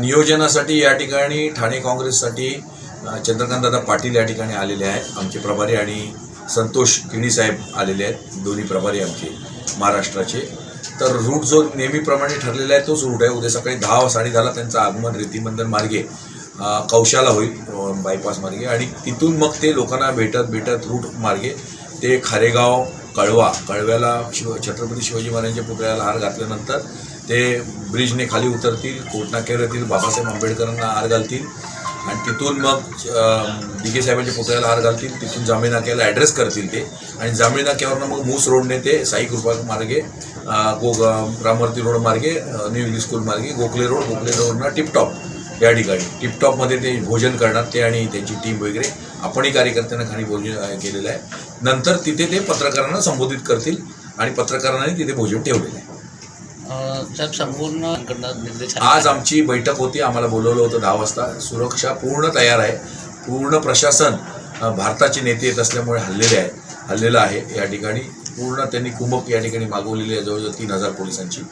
नियोजनासाठी या ठिकाणी ठाणे काँग्रेससाठी चंद्रकांतदादा पाटील या ठिकाणी आलेले आहेत आमचे प्रभारी आणि संतोष किणीसाहेब आलेले आहेत दोन्ही प्रभारी आमचे महाराष्ट्राचे. तर रूट जो नेहमीप्रमाणे ठरलेला आहे तोच रूट आहे. उद्या सकाळी दहा साडेदहाला त्यांचं आगमन रेतीबंधन मार्गे कौशाला होईल बायपास मार्गे. आणि तिथून मग ते लोकांना भेटत भेटत रूट मार्गे ते खारेगाव कळवा कळव्याला शिव छत्रपती शिवाजी महाराजांच्या पुतळ्याला हार घातल्यानंतर ते ब्रिजने खाली उतरतील कोटनाकेर येतील बाबासाहेब आंबेडकरांना हार घालतील आणि तिथून मग डी के साहेबांच्या पुतळ्याला हार घालतील तिथून जामीन नाक्याला ॲड्रेस करतील ते आणि जामीन नाक्यावरनं मग मूस रोडने ते साई कृपा मार्गे गो रामवर्ती रोड मार्गे न्यू इंग्लिश स्कूल मार्गे गोखले रोड गोखले रोडनं टिपटॉप या ठिकाणी. टिपटॉपमध्ये ते भोजन करणार ते आणि त्यांची टीम वगैरे. आपणही कार्यकर्त्यांना खाली भोजन केलेलं आहे. नंतर तिथे ते पत्रकारांना संबोधित करतील आणि पत्रकारांनी तिथे भोजन ठेवलेलं आहे. साहेब संपूर्ण आज आमची बैठक होती. आम्हाला बोलवलं होतं दहा वाजता. सुरक्षा पूर्ण तयार आहे. पूर्ण प्रशासन भारताचे नेते येत असल्यामुळे हल्लेले आहे. हल्लेलं आहे या ठिकाणी. पूर्ण त्यांनी कुमक या ठिकाणी मागवलेली आहे. जवळजवळ तीन हजार पोलिसांची.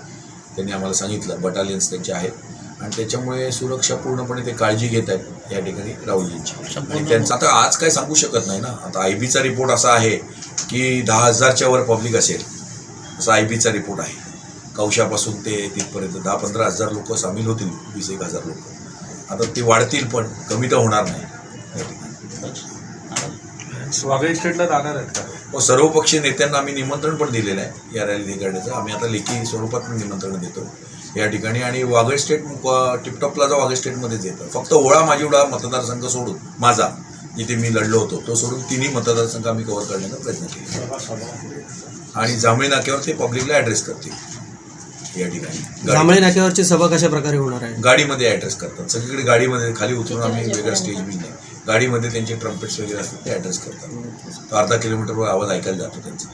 त्यांनी आम्हाला सांगितलं. बटालियन्स त्यांचे आहेत. आणि त्याच्यामुळे सुरक्षा पूर्णपणे ते काळजी घेत आहेत या ठिकाणी राहुलजींची. आणि त्यांचं आता आज काय सांगू शकत नाही ना. आता आय बीचा रिपोर्ट असा आहे की दहा हजारच्या वर पब्लिक असेल. असा आय बीचा रिपोर्ट आहे. कौशापासून ते तिथपर्यंत दहा पंधरा हजार लोक सामील होतील वीस एक हजार लोक. आता ते वाढतील पण कमी तर होणार नाही. या ठिकाणी. वाघा इस्टेटला जाणार आहेत का? व सर्वपक्षीय नेत्यांना आम्ही निमंत्रण पण दिलेलं आहे या रॅली करण्याचं आम्ही आता लेखी स्वरूपात पण निमंत्रण देतो या ठिकाणी. आणि Wagle estate tiptop plaza Wagle स्टेटमध्येच येतं. फक्त ओळा माझीवडा मतदारसंघ सोडून माझा जिथे मी लढलो होतो तो सोडून तिन्ही मतदारसंघ आम्ही कव्हर करण्याचा प्रयत्न केला आणि जांभळी नाक्यावर ते पब्लिकला ॲड्रेस करतील या ठिकाणी. जांभळी नाक्यावरची सभा कशा प्रकारे होणार आहे? गाडीमध्ये ॲड्रेस करतात. सगळीकडे गाडीमध्ये खाली उतरून आम्ही वेगळा स्टेज नाही गाडीमध्ये त्यांचे ट्रम्पेट्स वगैरे असतात ते ॲड्रेस करतात. तो अर्धा किलोमीटरवर आवाज ऐकायला जातो त्यांचा.